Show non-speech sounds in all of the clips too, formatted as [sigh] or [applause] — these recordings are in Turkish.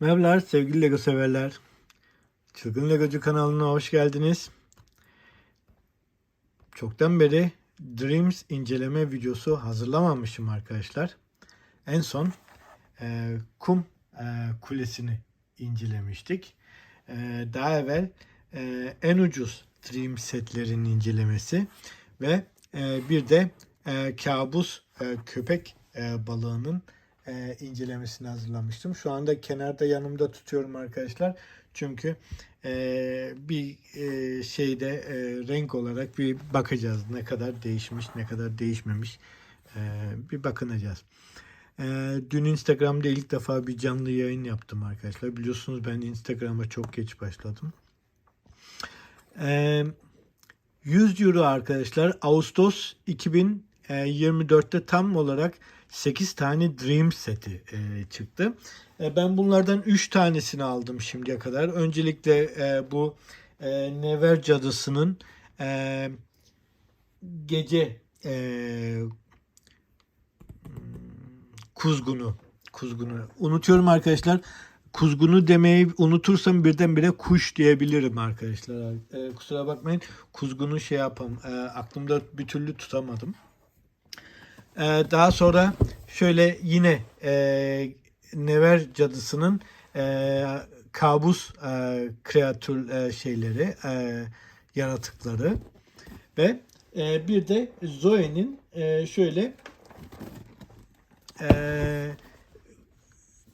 Merhabalar sevgili Lego severler. Çılgın Legocu kanalına hoş geldiniz. Çoktan beri Dreams inceleme videosu hazırlamamışım arkadaşlar. En son e, kum e, kulesini incelemiştik. E, daha evvel e, en ucuz Dream setlerin incelemesi ve e, bir de e, kabus e, köpek e, balığının e, incelemesini hazırlamıştım. Şu anda kenarda yanımda tutuyorum arkadaşlar. Çünkü e, bir e, şeyde e, renk olarak bir bakacağız. Ne kadar değişmiş, ne kadar değişmemiş. E, bir bakınacağız. E, dün Instagram'da ilk defa bir canlı yayın yaptım arkadaşlar. Biliyorsunuz ben Instagram'a çok geç başladım. E, 100 euro arkadaşlar. Ağustos 2024'te tam olarak 8 tane Dream seti e, çıktı. E, ben bunlardan 3 tanesini aldım şimdiye kadar. Öncelikle e, bu e, Never Cadısı'nın e, gece e, kuzgunu kuzgunu unutuyorum arkadaşlar. Kuzgunu demeyi unutursam birdenbire kuş diyebilirim arkadaşlar. E, kusura bakmayın. Kuzgunu şey yapam. E, aklımda bir türlü tutamadım. E, daha sonra şöyle yine e, Never cadısının e, kabus e, kreatür e, şeyleri, e, yaratıkları ve e, bir de Zoe'nin e, şöyle e,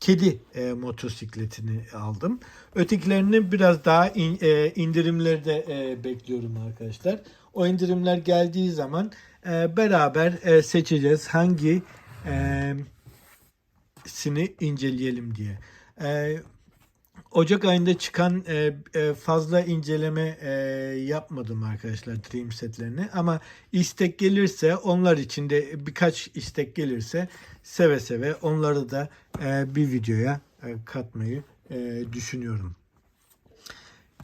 kedi e, motosikletini aldım. Ötekilerini biraz daha in, e, indirimlerde e, bekliyorum arkadaşlar. O indirimler geldiği zaman e, beraber e, seçeceğiz hangi e, sini inceleyelim diye. E, Ocak ayında çıkan e, e, fazla inceleme e, yapmadım arkadaşlar Dream setlerini ama istek gelirse onlar için de birkaç istek gelirse seve seve onları da e, bir videoya e, katmayı e, düşünüyorum.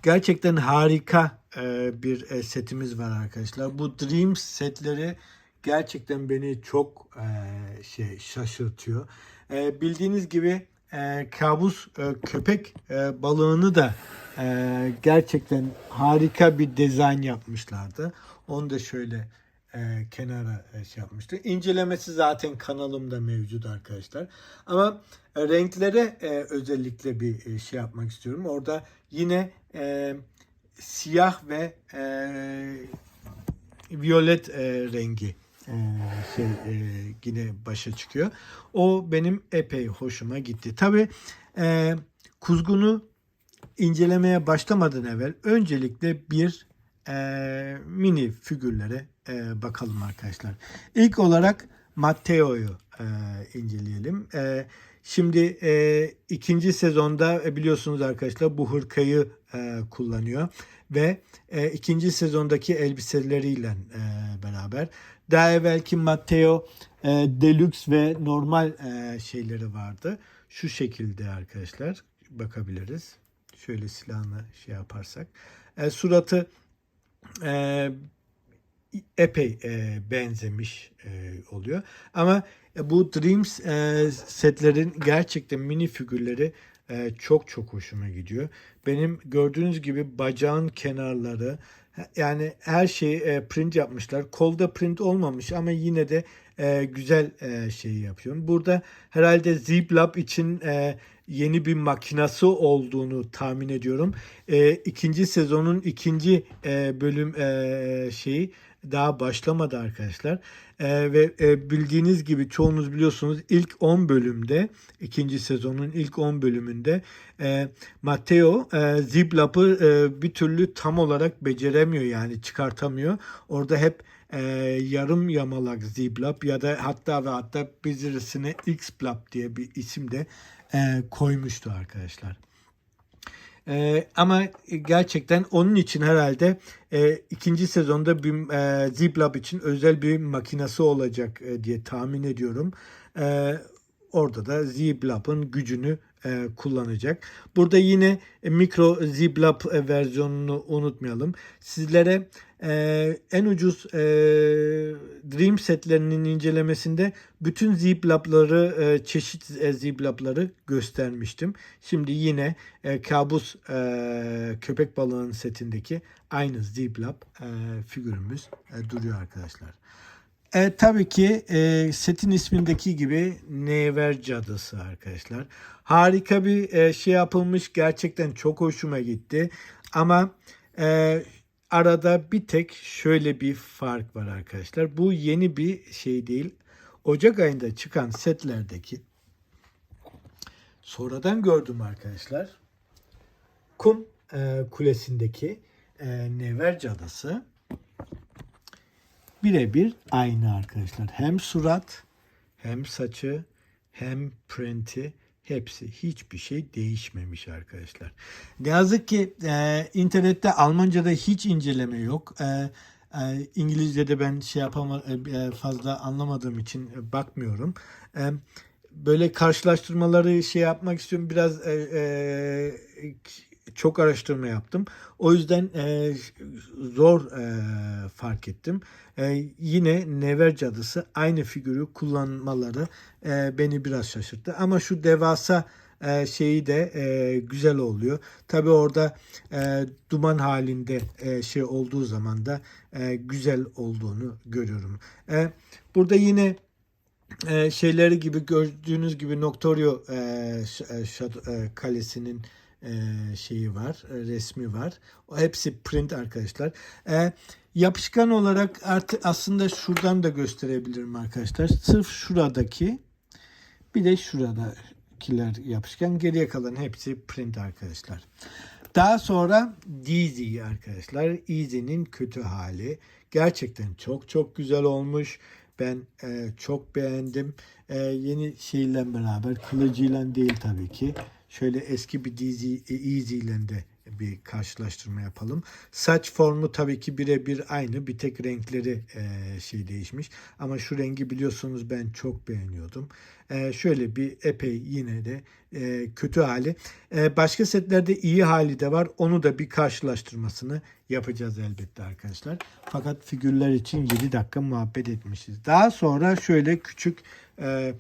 Gerçekten harika bir e, setimiz var arkadaşlar. Bu Dream setleri gerçekten beni çok e, şey şaşırtıyor. E, bildiğiniz gibi e, kabus e, köpek e, balığını da e, gerçekten harika bir dizayn yapmışlardı. Onu da şöyle e, kenara e, şey yapmıştı. İncelemesi zaten kanalımda mevcut arkadaşlar. Ama e, renklere e, özellikle bir e, şey yapmak istiyorum. Orada yine e, siyah ve e, violet e, rengi e, şey e, yine başa çıkıyor. O benim epey hoşuma gitti. Tabi e, kuzgunu incelemeye başlamadan evvel öncelikle bir e, mini figürlere e, bakalım arkadaşlar. İlk olarak Matteo'yu e, inceleyelim. E, şimdi e, ikinci sezonda e, biliyorsunuz arkadaşlar bu hırkayı e, kullanıyor ve e, ikinci sezondaki elbiseleriyle e, beraber daha evvelki Matteo e, Deluxe ve normal e, şeyleri vardı. Şu şekilde arkadaşlar bakabiliriz. Şöyle silahını şey yaparsak. E, suratı e, epey e, benzemiş e, oluyor. Ama bu Dreams e, setlerin gerçekten mini figürleri e, çok çok hoşuma gidiyor. Benim gördüğünüz gibi bacağın kenarları yani her şeyi e, print yapmışlar. Kolda print olmamış ama yine de e, güzel e, şey yapıyorum. Burada herhalde Zip için e, yeni bir makinası olduğunu tahmin ediyorum. E, ikinci sezonun ikinci e, bölüm e, şeyi daha başlamadı arkadaşlar. E, ve e, bildiğiniz gibi çoğunuz biliyorsunuz ilk 10 bölümde ikinci sezonun ilk 10 bölümünde e, Matteo e, Ziplap'ı e, bir türlü tam olarak beceremiyor yani çıkartamıyor. Orada hep e, yarım yamalak Ziplap ya da hatta ve hatta birisine X-Plap diye bir isim de e, koymuştu arkadaşlar. Ee, ama gerçekten onun için herhalde e, ikinci sezonda bir e, Ziplab için özel bir makinası olacak e, diye tahmin ediyorum. E, orada da Zblab'ın gücünü e, kullanacak. Burada yine e, mikro Zblab e, versiyonunu unutmayalım. Sizlere e, en ucuz Dream setlerinin incelemesinde bütün Zblab'ları e, çeşit e, Zblab'ları göstermiştim. Şimdi yine kabus e, köpek balığının setindeki aynı Zblab e, figürümüz duruyor arkadaşlar. E, tabii ki e, setin ismindeki gibi Never Cadısı arkadaşlar. Harika bir e, şey yapılmış. Gerçekten çok hoşuma gitti. Ama e, arada bir tek şöyle bir fark var arkadaşlar. Bu yeni bir şey değil. Ocak ayında çıkan setlerdeki sonradan gördüm arkadaşlar. Kum e, kulesindeki e, Never Cadısı birebir aynı arkadaşlar. Hem surat hem saçı hem printi hepsi hiçbir şey değişmemiş arkadaşlar. Ne yazık ki e, internette Almanca'da hiç inceleme yok. E, e, İngilizce'de ben şey yapama e, fazla anlamadığım için e, bakmıyorum. E, böyle karşılaştırmaları şey yapmak istiyorum. Biraz e, e, çok araştırma yaptım. O yüzden e, zor e, fark ettim. E, yine Never Cadısı aynı figürü kullanmaları e, beni biraz şaşırttı. Ama şu devasa e, şeyi de e, güzel oluyor. Tabi orada e, duman halinde e, şey olduğu zaman da e, güzel olduğunu görüyorum. E, burada yine e, şeyleri gibi gördüğünüz gibi Noctorio e, Şat- e, kalesinin e, şeyi var, e, resmi var. O hepsi print arkadaşlar. E, yapışkan olarak artık aslında şuradan da gösterebilirim arkadaşlar. Sırf şuradaki bir de şuradakiler yapışkan. Geriye kalan hepsi print arkadaşlar. Daha sonra Dizzy arkadaşlar. Easy'nin kötü hali. Gerçekten çok çok güzel olmuş. Ben e, çok beğendim. E, yeni şeyle beraber kılıcıyla değil tabii ki. Şöyle eski bir e, Easy ile de bir karşılaştırma yapalım. Saç formu tabii ki birebir aynı. Bir tek renkleri e, şey değişmiş. Ama şu rengi biliyorsunuz ben çok beğeniyordum. E, şöyle bir epey yine de e, kötü hali. E, başka setlerde iyi hali de var. Onu da bir karşılaştırmasını yapacağız elbette arkadaşlar. Fakat figürler için 7 dakika muhabbet etmişiz. Daha sonra şöyle küçük e,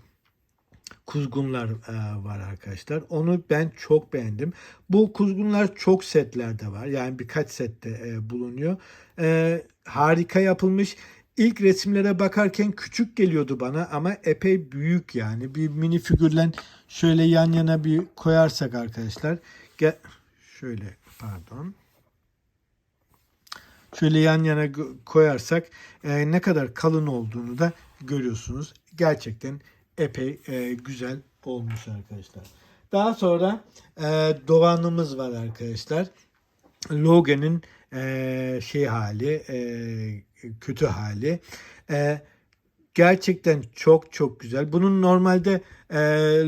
kuzgunlar e, var arkadaşlar. Onu ben çok beğendim. Bu kuzgunlar çok setlerde var. Yani birkaç sette e, bulunuyor. E, harika yapılmış. İlk resimlere bakarken küçük geliyordu bana ama epey büyük yani. Bir mini figürle şöyle yan yana bir koyarsak arkadaşlar. Gel şöyle pardon. Şöyle yan yana koyarsak e, ne kadar kalın olduğunu da görüyorsunuz. Gerçekten epey e, güzel olmuş arkadaşlar. Daha sonra e, Doğan'ımız var arkadaşlar. Logan'ın e, şey hali, e, kötü hali. E, gerçekten çok çok güzel. Bunun normalde e,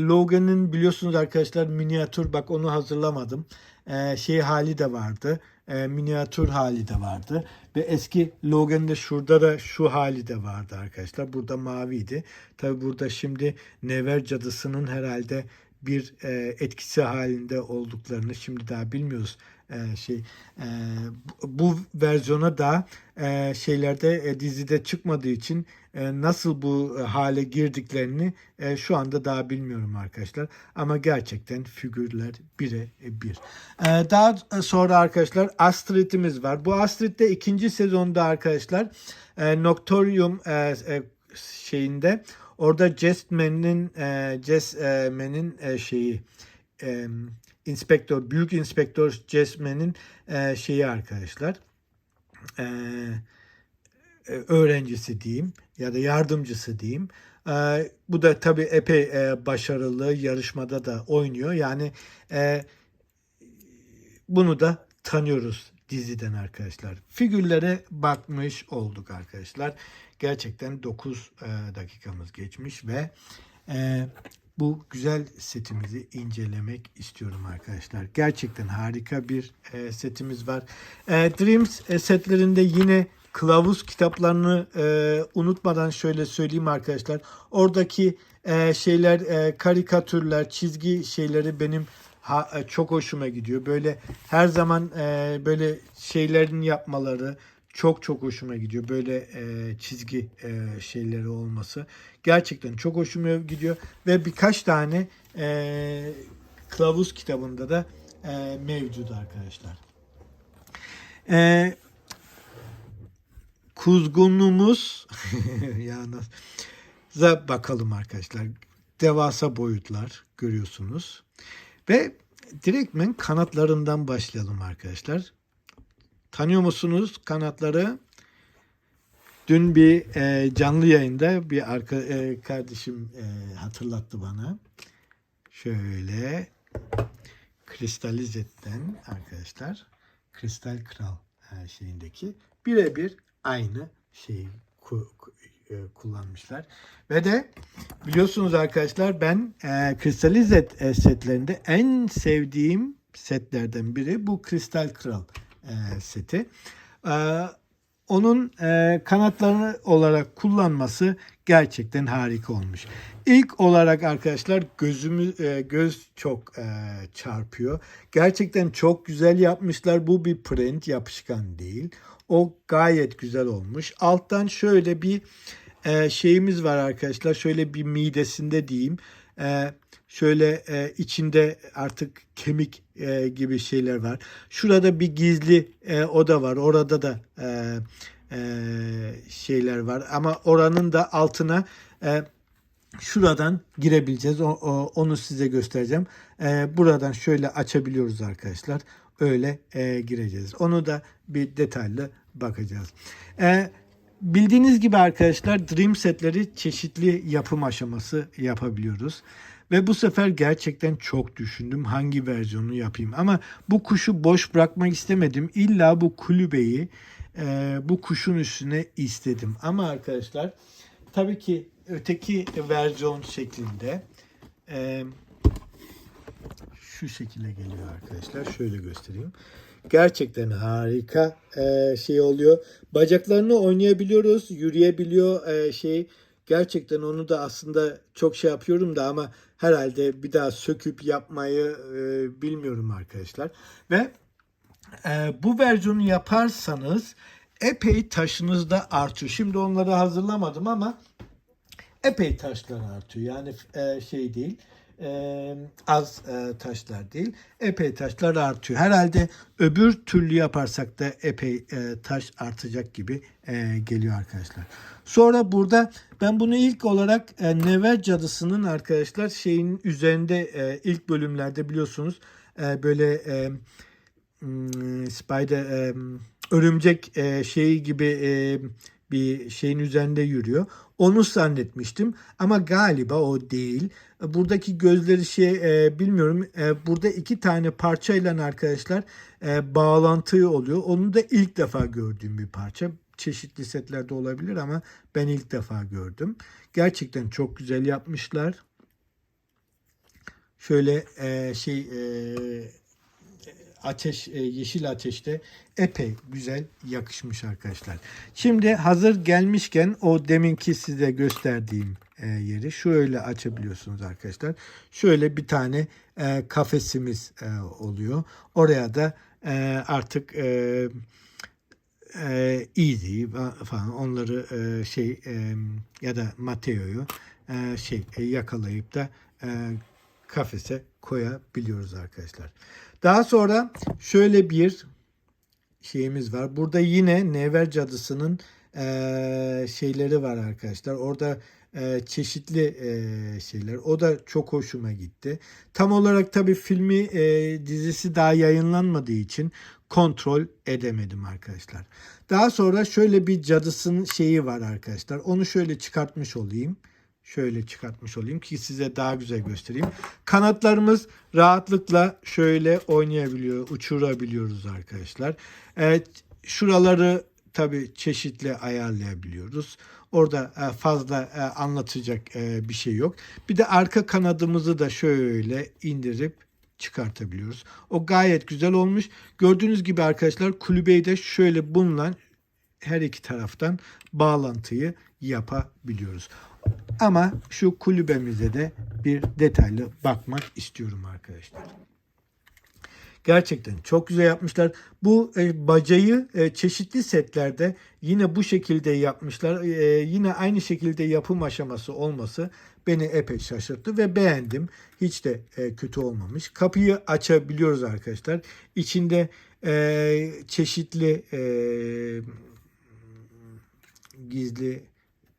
Logan'ın biliyorsunuz arkadaşlar minyatür bak onu hazırlamadım. E, şey hali de vardı. E, minyatür hali de vardı. Ve eski Logan'da şurada da şu hali de vardı arkadaşlar. Burada maviydi. Tabi burada şimdi Never Cadısı'nın herhalde bir e, etkisi halinde olduklarını şimdi daha bilmiyoruz. E, şey e, bu, versiyona da e, şeylerde dizide çıkmadığı için nasıl bu hale girdiklerini şu anda daha bilmiyorum arkadaşlar. Ama gerçekten figürler bire bir. E, daha sonra arkadaşlar Astrid'imiz var. Bu Astrid'de ikinci sezonda arkadaşlar e, Noctorium şeyinde orada Jestman'in e, Jestman'in şeyi inspektör, büyük inspektör Jestman'in e, şeyi arkadaşlar. E, e, öğrencisi diyeyim ya da yardımcısı diyeyim. E, bu da tabii epey e, başarılı yarışmada da oynuyor. Yani e, bunu da tanıyoruz diziden arkadaşlar. Figürlere bakmış olduk arkadaşlar. Gerçekten 9 e, dakikamız geçmiş ve e, bu güzel setimizi incelemek istiyorum arkadaşlar. Gerçekten harika bir e, setimiz var. E, Dreams e, setlerinde yine kılavuz kitaplarını e, unutmadan şöyle söyleyeyim arkadaşlar. Oradaki e, şeyler, e, karikatürler, çizgi şeyleri benim ha- e, çok hoşuma gidiyor. Böyle her zaman e, böyle şeylerin yapmaları çok çok hoşuma gidiyor. Böyle e, çizgi e, şeyleri olması gerçekten çok hoşuma gidiyor ve birkaç tane e, kılavuz kitabında da e, mevcut arkadaşlar. E, kuzgunluğumuz [laughs] yalnız bakalım arkadaşlar. Devasa boyutlar görüyorsunuz. Ve direktmen kanatlarından başlayalım arkadaşlar. Tanıyor musunuz kanatları? Dün bir e, canlı yayında bir arka, e, kardeşim e, hatırlattı bana. Şöyle Kristalizet'ten arkadaşlar Kristal Kral e, şeyindeki birebir aynı şeyi e, kullanmışlar. Ve de biliyorsunuz arkadaşlar ben e, Kristalizet e, setlerinde en sevdiğim setlerden biri bu Kristal Kral e, seti. E, onun e, kanatlarını olarak kullanması gerçekten harika olmuş. İlk olarak arkadaşlar gözümü e, göz çok çarpıyor. Gerçekten çok güzel yapmışlar. Bu bir print yapışkan değil. O gayet güzel olmuş. Alttan şöyle bir şeyimiz var arkadaşlar. Şöyle bir midesinde diyeyim. E, şöyle e, içinde artık kemik e, gibi şeyler var. Şurada bir gizli e, oda var. Orada da e, e, şeyler var. Ama oranın da altına e, şuradan girebileceğiz. O, o- onu size göstereceğim. E, buradan şöyle açabiliyoruz arkadaşlar. Öyle e, gireceğiz. Onu da bir detaylı bakacağız. E, bildiğiniz gibi arkadaşlar Dream setleri çeşitli yapım aşaması yapabiliyoruz. Ve bu sefer gerçekten çok düşündüm hangi versiyonu yapayım. Ama bu kuşu boş bırakmak istemedim. İlla bu kulübeyi e, bu kuşun üstüne istedim. Ama arkadaşlar tabii ki öteki versiyon şeklinde e, şu şekilde geliyor arkadaşlar. Şöyle göstereyim. Gerçekten harika e, şey oluyor. Bacaklarını oynayabiliyoruz. Yürüyebiliyor e, şey. Gerçekten onu da aslında çok şey yapıyorum da ama herhalde bir daha söküp yapmayı e, bilmiyorum arkadaşlar. Ve e, bu versiyonu yaparsanız epey taşınız da artıyor. Şimdi onları hazırlamadım ama epey taşlar artıyor. Yani e, şey değil e, az e, taşlar değil. Epey taşlar artıyor. Herhalde öbür türlü yaparsak da epey e, taş artacak gibi e, geliyor arkadaşlar. Sonra burada ben bunu ilk olarak e, Never Cadısı'nın arkadaşlar şeyin üzerinde e, ilk bölümlerde biliyorsunuz e, böyle e, spider e, örümcek e, şeyi gibi e, bir şeyin üzerinde yürüyor. Onu zannetmiştim ama galiba o değil. Buradaki gözleri şey e, bilmiyorum. E, burada iki tane parçayla arkadaşlar e, bağlantı oluyor. Onu da ilk defa gördüğüm bir parça. Çeşitli setlerde olabilir ama ben ilk defa gördüm. Gerçekten çok güzel yapmışlar. Şöyle e, şey e, ateş e, yeşil ateşte epey güzel yakışmış arkadaşlar. Şimdi hazır gelmişken o deminki size gösterdiğim e, yeri şöyle açabiliyorsunuz arkadaşlar. Şöyle bir tane e, kafesimiz e, oluyor. Oraya da e, artık e, e, Easy falan onları e, şey e, ya da Mateo'yu e, şey e, yakalayıp da e, kafese koyabiliyoruz arkadaşlar. Daha sonra şöyle bir şeyimiz var. Burada yine Never Cadısı'nın e, şeyleri var arkadaşlar. Orada e, çeşitli e, şeyler. O da çok hoşuma gitti. Tam olarak tabii filmi e, dizisi daha yayınlanmadığı için kontrol edemedim arkadaşlar. Daha sonra şöyle bir cadısının şeyi var arkadaşlar. Onu şöyle çıkartmış olayım. Şöyle çıkartmış olayım ki size daha güzel göstereyim. Kanatlarımız rahatlıkla şöyle oynayabiliyor, uçurabiliyoruz arkadaşlar. Evet, şuraları tabii çeşitli ayarlayabiliyoruz. Orada e, fazla e, anlatacak e, bir şey yok. Bir de arka kanadımızı da şöyle indirip çıkartabiliyoruz. O gayet güzel olmuş. Gördüğünüz gibi arkadaşlar kulübeyi de şöyle bununla her iki taraftan bağlantıyı yapabiliyoruz. Ama şu kulübemize de bir detaylı bakmak istiyorum arkadaşlar. Gerçekten çok güzel yapmışlar. Bu e, bacayı e, çeşitli setlerde yine bu şekilde yapmışlar. E, yine aynı şekilde yapım aşaması olması beni epey şaşırttı ve beğendim. Hiç de e, kötü olmamış. Kapıyı açabiliyoruz arkadaşlar. İçinde e, çeşitli e, gizli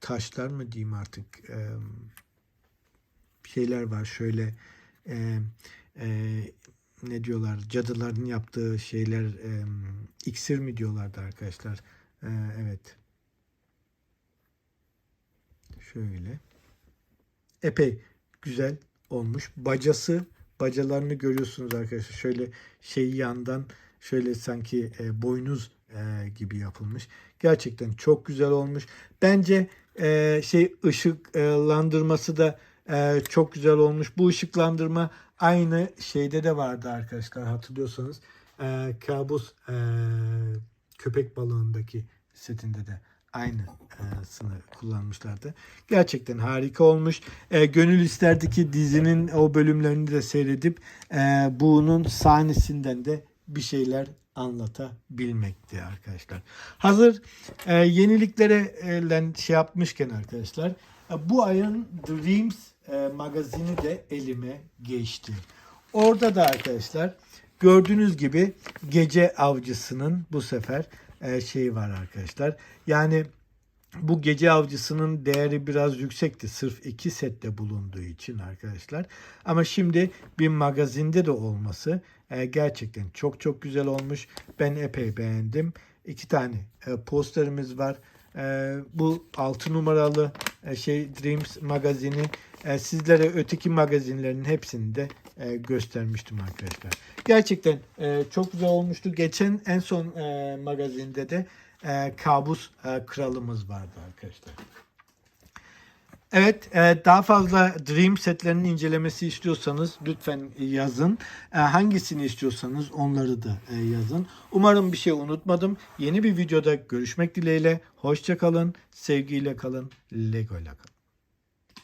taşlar mı diyeyim artık? E, şeyler var. Şöyle e, e, ne diyorlar? Cadıların yaptığı şeyler e, iksir mi diyorlardı arkadaşlar? E, evet. Şöyle. Epey güzel olmuş. Bacası bacalarını görüyorsunuz arkadaşlar. Şöyle şey yandan şöyle sanki e, boynuz e, gibi yapılmış. Gerçekten çok güzel olmuş. Bence e, şey ışıklandırması da e, çok güzel olmuş bu ışıklandırma aynı şeyde de vardı arkadaşlar hatırlıyorsanız e, kabus e, köpek balığındaki setinde de aynısını kullanmışlardı. Gerçekten harika olmuş. E, gönül isterdi ki dizinin o bölümlerini de seyredip e, bunun sahnesinden de bir şeyler anlatabilmekti arkadaşlar. Hazır e, yeniliklere e, şey yapmışken arkadaşlar e, bu ayın Dreams e, magazini de elime geçti. Orada da arkadaşlar gördüğünüz gibi gece avcısının bu sefer e, şeyi var arkadaşlar. Yani bu gece avcısının değeri biraz yüksekti. Sırf iki sette bulunduğu için arkadaşlar. Ama şimdi bir magazinde de olması e, gerçekten çok çok güzel olmuş. Ben epey beğendim. İki tane e, posterimiz var. E, bu 6 numaralı e, şey Dreams magazini e, sizlere öteki magazinlerin hepsini de e, göstermiştim arkadaşlar. Gerçekten e, çok güzel olmuştu. Geçen en son e, magazinde de e, kabus e, kralımız vardı arkadaşlar. Evet, e, daha fazla Dream setlerinin incelemesi istiyorsanız lütfen yazın. E, hangisini istiyorsanız onları da e, yazın. Umarım bir şey unutmadım. Yeni bir videoda görüşmek dileğiyle. Hoşça kalın, sevgiyle kalın, Lego ile kalın.